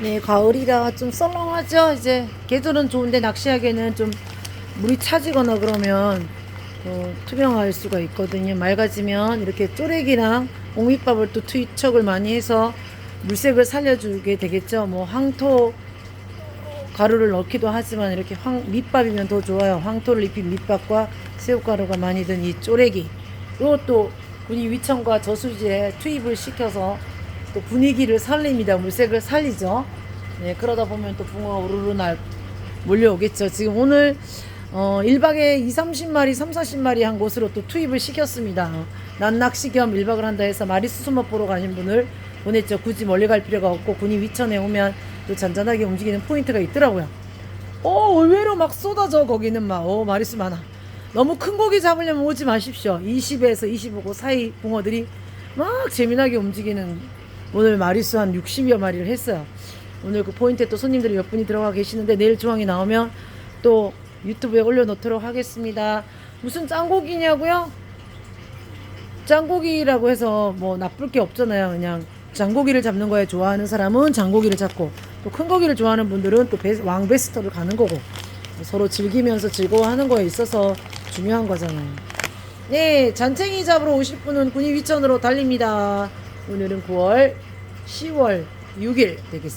네, 가을이라 좀 썰렁하죠. 이제 계절은 좋은데 낚시하기에는 좀 물이 차지거나 그러면 어, 투명할 수가 있거든요. 맑아지면 이렇게 쪼래기랑 옥밑밥을 또 투척을 많이 해서 물색을 살려주게 되겠죠. 뭐 황토 가루를 넣기도 하지만 이렇게 황 밑밥이면 더 좋아요. 황토를 입힌 밑밥과 새우가루가 많이 든 이 쪼래기. 이것도 군이 위청과 저수지에 투입을 시켜서 또 분위기를 살립니다. 물색을 살리죠. 네, 그러다 보면 또 붕어가 우르르 날 몰려오겠죠. 지금 오늘 어, 1박에 2, 30마리, 3, 40마리 한 곳으로 또 투입을 시켰습니다. 난낚시 겸 1박을 한다 해서 마리수수맛 보러 가신 분을 보냈죠. 굳이 멀리 갈 필요가 없고 군이 위천에 오면 또 잔잔하게 움직이는 포인트가 있더라고요. 오, 의외로 막 쏟아져 거기는 막, 오, 마리수 많아. 너무 큰 고기 잡으려면 오지 마십시오. 20에서 25고 사이 붕어들이 막 재미나게 움직이는 오늘 마리수 한 60여 마리를 했어요. 오늘 그 포인트에 또 손님들이 몇 분이 들어가 계시는데 내일 중앙이 나오면 또 유튜브에 올려놓도록 하겠습니다. 무슨 짱고기냐고요? 짱고기라고 해서 뭐 나쁠 게 없잖아요. 그냥 장고기를 잡는 거에 좋아하는 사람은 장고기를 잡고 또 큰 고기를 좋아하는 분들은 또 베- 왕베스터를 가는 거고 서로 즐기면서 즐거워하는 거에 있어서 중요한 거잖아요. 네, 잔챙이 잡으러 오실 분은 군위 위천으로 달립니다. 오늘은 9월 10월 6일 되겠습니다.